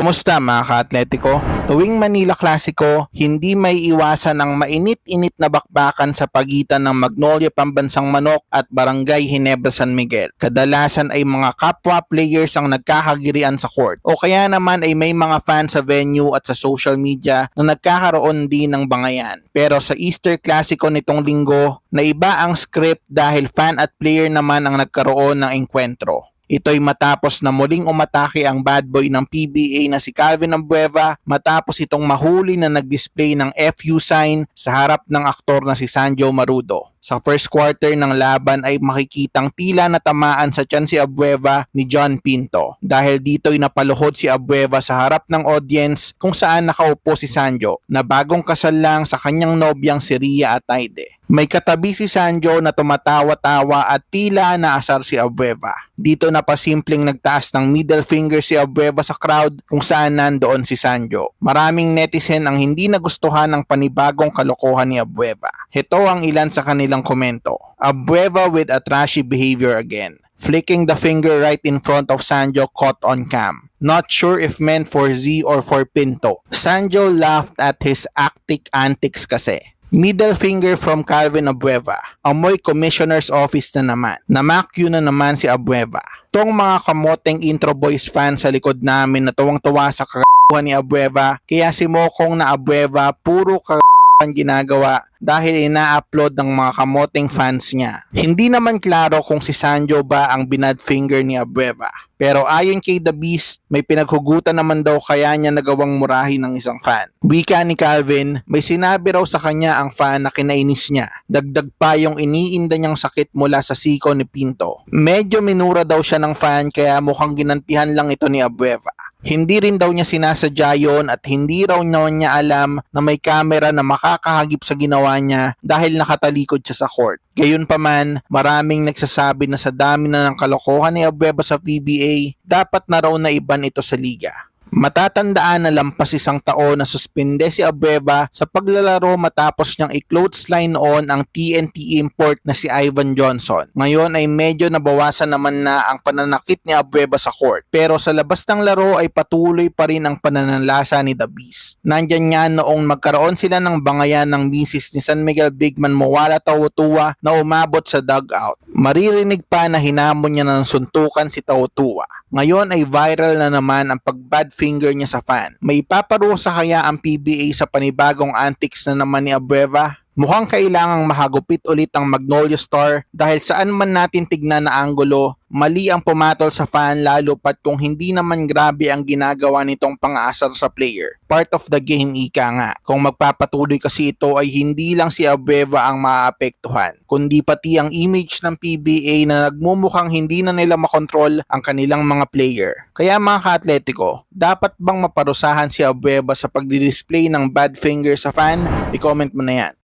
Kumusta mga ka-atletiko? Tuwing Manila Klasiko, hindi may iwasan ang mainit-init na bakbakan sa pagitan ng Magnolia Pambansang Manok at Barangay Hinebra San Miguel. Kadalasan ay mga kapwa players ang nagkakagirian sa court o kaya naman ay may mga fans sa venue at sa social media na nagkakaroon din ng bangayan. Pero sa Easter Clasico nitong linggo, na iba ang script dahil fan at player naman ang nagkaroon ng enkwentro. Ito'y matapos na muling umatake ang bad boy ng PBA na si Calvin Ambueva matapos itong mahuli na nag-display ng FU sign sa harap ng aktor na si Sanjo Marudo. Sa first quarter ng laban ay makikitang tila natamaan sa tiyan si Abueva ni John Pinto. Dahil dito'y napaluhod si Abueva sa harap ng audience kung saan nakaupo si Sanjo na bagong kasal lang sa kanyang nobyang si Ria Ataide. May katabi si Sanjo na tumatawa-tawa at tila naasar si Abueva. Dito na pa simpleng nagtaas ng middle finger si Abueva sa crowd kung saan nandoon si Sanjo. Maraming netizen ang hindi nagustuhan ng panibagong kalokohan ni Abueva. Ito ang ilan sa kanilang komento. Abueva with a trashy behavior again. Flicking the finger right in front of Sanjo caught on cam. Not sure if meant for Z or for Pinto. Sanjo laughed at his actic antics kasi. Middle finger from Calvin Abueva. Amoy commissioner's office na naman. Namakyu na naman si Abueva. Tong mga kamoteng intro boys fans sa likod namin na tuwang-tuwa sa kakakuha ni Abueva. Kaya si Mokong na Abueva puro ang ginagawa dahil ina-upload ng mga kamoteng fans niya. Hindi naman klaro kung si Sanjo ba ang binad finger ni Abueva. Pero ayon kay The Beast, may pinaghugutan naman daw kaya niya nagawang murahin ng isang fan. Wika ni Calvin, may sinabi raw sa kanya ang fan na kinainis niya. Dagdag pa yung iniinda niyang sakit mula sa siko ni Pinto. Medyo minura daw siya ng fan kaya mukhang ginantihan lang ito ni Abueva. Hindi rin daw niya sinasadya yon at hindi raw niya alam na may camera na makakahagip sa ginawa niya dahil nakatalikod siya sa court. Gayunpaman, maraming nagsasabi na sa dami na ng kalokohan ni Abueva sa PBA, dapat na raw na iban ito sa liga. Matatandaan na lampas isang taon na suspinde si Abueva sa paglalaro matapos niyang i-clothesline on ang TNT import na si Ivan Johnson. Ngayon ay medyo nabawasan naman na ang pananakit ni Abueva sa court. Pero sa labas ng laro ay patuloy pa rin ang pananalasa ni The Beast. Nandyan nga noong magkaroon sila ng bangayan ng misis ni San Miguel Bigman Mawala Tautua na umabot sa dugout. Maririnig pa na hinamon niya ng suntukan si Tautua. Ngayon ay viral na naman ang pagbad finger niya sa fan. May paparusa kaya ang PBA sa panibagong antics na naman ni Abueva? Mukhang kailangang mahagupit ulit ang Magnolia Star dahil saan man natin tignan na anggulo, mali ang pumatol sa fan lalo pat kung hindi naman grabe ang ginagawa nitong pang-aasar sa player. Part of the game ika nga. Kung magpapatuloy kasi ito ay hindi lang si Abueva ang maapektuhan, kundi pati ang image ng PBA na nagmumukhang hindi na nila makontrol ang kanilang mga player. Kaya mga ka-atletiko, dapat bang maparusahan si Abueva sa pagdi-display ng bad finger sa fan? I-comment mo na yan.